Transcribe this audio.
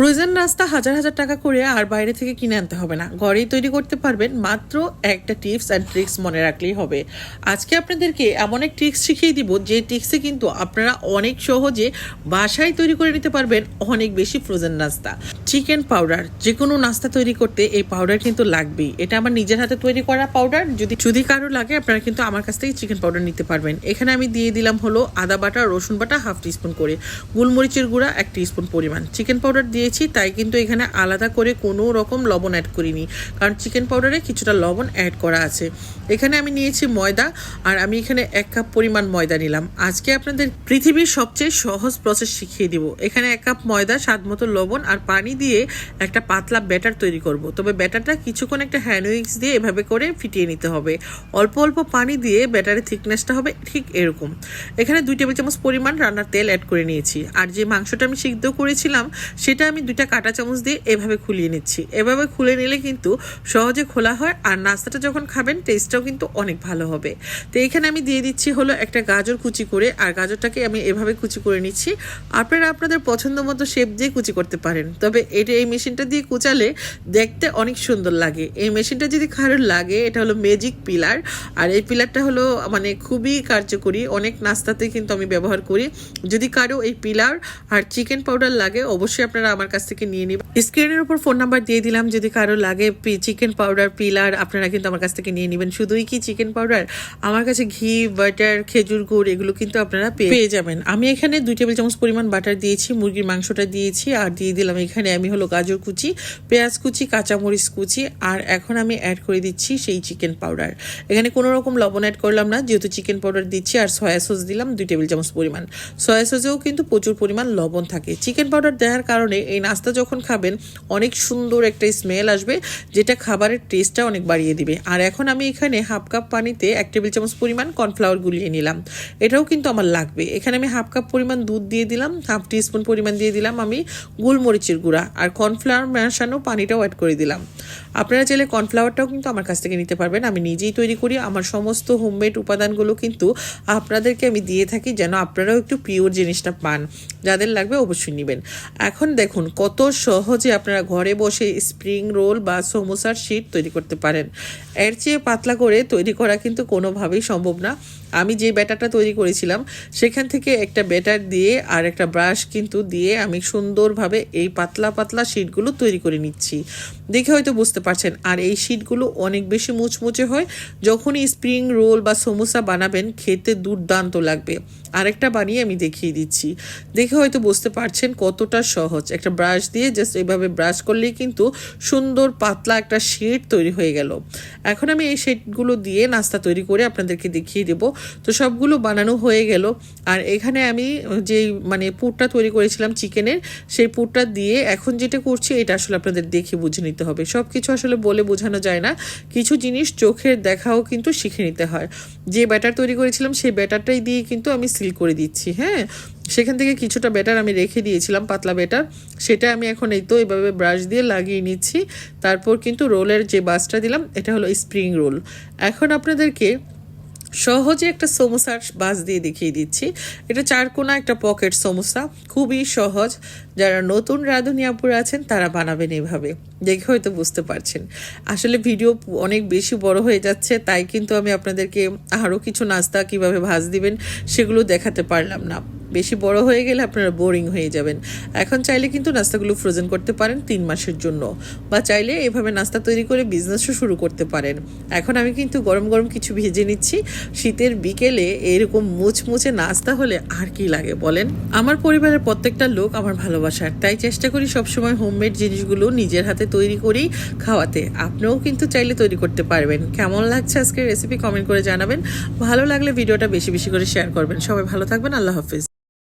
Frozen নাস্তা হাজার হাজার টাকা করে আর বাইরে থেকে কিনে আনতে হবে না। ঘরেই তৈরি করতে পারবেন মাত্র একটা টিপস অ্যান্ড ট্রিক্স মনে রাখলেই হবে। আজকে আপনাদেরকে এমন এক ট্রিক্স শিখিয়ে দিব, যে ট্রিক্সে কিন্তু আপনারা অনেক সহজে বাসায় তৈরি করে নিতে পারবেন অনেক বেশি ফ্রোজেন নাস্তা। চিকেন পাউডার যে কোনো নাস্তা তৈরি করতে এই পাউডার কিন্তু লাগবেই। এটা আমার নিজের হাতে তৈরি করা পাউডার। যদি যদি কারও লাগে, আপনারা কিন্তু আমার কাছ থেকে চিকেন পাউডার নিতে পারবেন। এখানে আমি দিয়ে দিলাম হলো আদা বাটা, রসুন বাটা, হাফ টিস্পুন করে। গোলমরিচের গুঁড়া, এক টিস্পুন পরিমাণ। চিকেন পাউডার দিয়েছি, তাই কিন্তু এখানে আলাদা করে কোনো রকম লবণ অ্যাড করিনি। কারণ চিকেন পাউডারে কিছুটা লবণ অ্যাড করা আছে। এখানে আমি নিয়েছি ময়দা, আর আমি এখানে এক কাপ পরিমাণ ময়দা নিলাম। আজকে আপনাদের পৃথিবীর সবচেয়ে সহজ প্রসেস শিখিয়ে দিব। এখানে এক কাপ ময়দা, স্বাদ মতো লবণ আর পানি দিয়ে একটা পাতলা ব্যাটার তৈরি করব। তবে ব্যাটারটা কিছুক্ষণ একটা হ্যান্ড উইক্স দিয়ে এভাবে করে ফিটিয়ে নিতে হবে। অল্প অল্প পানি দিয়ে ব্যাটারের থিকনেসটা হবে ঠিক এরকম। এখানে দুই টেবিল চামচ পরিমাণ রান্নার তেল অ্যাড করে নিয়েছি। আর যে মাংসটা আমি সিদ্ধ করেছিলাম, সেটা আমি দুইটা কাঁটা চামচ দিয়ে এভাবে খুলিয়ে নিচ্ছি। এভাবে খুলে নিলে কিন্তু সহজে খোলা হয় আর নাস্তাটা যখন খাবেন টেস্টটাও কিন্তু অনেক ভালো হবে। তো এখানে আমি দিয়ে দিচ্ছি হলো একটা গাজর কুচি করে, আর গাজরটাকে আমি এভাবে কুচি করে নিচ্ছি। আপনারা আপনাদের পছন্দ মতো শেপ দিয়ে কুচি করতে পারেন। তবে এটা এই মেশিনটা দিয়ে কুচালে দেখতে অনেক সুন্দর লাগে। এই মেশিনটা যদি কারোর লাগে, এটা হলো ম্যাজিক পিলার আর এই পিলারটা হলো মানে খুবই কার্যকরী। অনেক নাস্তাতে কিন্তু আমি ব্যবহার করি। যদি কারও এই পিলার আর চিকেন পাউডার লাগে, অবশ্যই আপনারা আমার কাছ থেকে নিয়ে নেবেন স্ক্রিনের উপর ফোন নাম্বার দিয়ে দিলাম, যদি কারও লাগে চিকেন পাউডার পিলার আপনারা কিন্তু আমার কাছ থেকে নিয়ে নেবেন। শুধুই কি চিকেন পাউডার আমার কাছে ঘি বাটার খেজুর গুড়, এগুলো কিন্তু আপনারা পেয়ে যাবেন। আমি এখানে দুই টেবিল চামচ পরিমাণ বাটার দিয়েছি, মুরগির মাংসটা দিয়েছি, আর দিয়ে দিলাম এখানে আমি হলো গাজর কুচি, পেঁয়াজ কুচি, কাঁচামরিচ কুচি, আর এখন আমি অ্যাড করে দিচ্ছি সেই চিকেন পাউডার এখানে কোনো রকম লবণ অ্যাড করলাম না, যেহেতু চিকেন পাউডার দিচ্ছি আর সয়া সস দিলাম দুই টেবিল চামচ পরিমাণ। সয়া সসেও কিন্তু প্রচুর পরিমাণ লবণ থাকে। চিকেন পাউডার দেওয়ার কারণে এই নাস্তা যখন খাবেন, অনেক সুন্দর একটা স্মেল আসবে, যেটা খাবারের টেস্টটা অনেক বাড়িয়ে দিবে। আর এখন আমি এখানে হাফ কাপ পানিতে এক টেবিল চামচ পরিমাণ কর্নফ্লাওয়ার গুলিয়ে নিলাম। এটাও কিন্তু আমার লাগবে। এখানে আমি হাফ কাপ পরিমাণ দুধ দিয়ে দিলাম হাফ টিস্পুন পরিমাণ দিয়ে দিলাম আমি গোলমরিচের গুঁড়া আর কর্নফ্লাওয়ার মেশানো পানিটাও অ্যাড করে দিলাম। আপনারা চাইলে কর্নফ্লাওয়ারটাও কিন্তু আমার কাছ থেকে নিতে পারবেন। আমি নিজেই তৈরি করি, আমার সমস্ত হোমমেড উপাদানগুলো কিন্তু আপনাদেরকে আমি দিয়ে থাকি, যেন আপনারাও একটু পিওর জিনিসটা পান। যাদের লাগবে অবশ্যই নেবেন। এখন দেখুন কত সহজে আপনারা ঘরে বসে স্প্রিং রোল বা সমোসার শীট তৈরি করতে পারেন। এর চেয়ে পাতলা করে তৈরি করা কিন্তু কোনোভাবেই সম্ভব না। আমি যে ব্যাটারটা তৈরি করেছিলাম, সেখান থেকে একটা ব্যাটার দিয়ে আর একটা ব্রাশ কিন্তু দিয়ে আমি সুন্দরভাবে এই পাতলা পাতলা শিটগুলো তৈরি করে নিচ্ছি। দেখে হয়তো বুঝতে পারছেন, আর এই শিটগুলো অনেক বেশি মুচমুচে হয়, যখনই স্প্রিং রোল বা সমোসা বানাবেন, খেতে দুর্দান্ত লাগবে। আরেকটা বানিয়ে আমি দেখিয়ে দিচ্ছি। দেখে হয়তো বুঝতে পারছেন কতটা সহজ। একটা ব্রাশ দিয়ে জাস্ট এইভাবে ব্রাশ করলেই কিন্তু সুন্দর পাতলা একটা শেড তৈরি হয়ে গেল। এখন আমি এই শেডগুলো দিয়ে নাস্তা তৈরি করে আপনাদেরকে দেখিয়ে দেব। তো সবগুলো বানানো হয়ে গেল। আর এখানে আমি যে মানে পুরটা তৈরি করেছিলাম চিকেনের, সেই পুরটা দিয়ে এখন যেটা করছি, এটা আসলে আপনাদের দেখে বুঝে নিতে হবে। সব কিছু আসলে বলে বোঝানো যায় না। কিছু জিনিস চোখের দেখাও কিন্তু শিখে নিতে হয়। যে ব্যাটার তৈরি করেছিলাম, সেই ব্যাটারটাই দিয়ে কিন্তু আমি সিল করে দিচ্ছি হ্যাঁ? সেখান থেকে কিছুটা ব্যাটার আমি রেখে দিয়েছিলাম, পাতলা ব্যাটার। সেটা আমি এখন এই তো এইভাবে ব্রাশ দিয়ে লাগিয়ে নিচ্ছি। তারপর কিন্তু রোলের যে বাসটা দিলাম, এটা হলো স্প্রিং রোল। এখন আপনাদেরকে সহজে একটা সমোসার বাস দিয়ে দেখিয়ে দিচ্ছি। এটা চারকোনা একটা পকেট সমোসা, খুবই সহজ। যারা নতুন রাঁধুনি আপুরা আছেন, তারা বানাবেন এভাবে। দেখে হয়তো বুঝতে পারছেন। আসলে ভিডিও অনেক বেশি বড় হয়ে যাচ্ছে, তাই কিন্তু আমি আপনাদেরকে আরও কিছু নাস্তা কীভাবে ভাজ দিবেন, সেগুলো দেখাতে পারলাম না। বেশি বড় হয়ে গেলে আপনারা বোরিং হয়ে যাবেন। এখন চাইলে কিন্তু নাস্তাগুলো ফ্রোজেন করতে পারেন তিন মাসের জন্য বা চাইলে এভাবে নাস্তা তৈরি করে বিজনেসও শুরু করতে পারেন। এখন আমি কিন্তু গরম গরম কিছু ভেজে নিচ্ছি। শীতের বিকেলে এরকম মুচমুচে নাস্তা হলে আর কি লাগে বলেন? আমার পরিবারের প্রত্যেকটা লোক আমার ভালোবাসার, তাই চেষ্টা করি সবসময় হোমমেড জিনিসগুলো নিজের হাতে তৈরি করেই খাওয়াতে। আপনিও কিন্তু চাইলে তৈরি করতে পারবেন। কেমন লাগছে আজকের রেসিপি কমেন্ট করে জানাবেন। ভালো লাগলে ভিডিওটা বেশি বেশি করে শেয়ার করবেন। সবাই ভালো থাকবেন। আল্লাহ হাফিজ।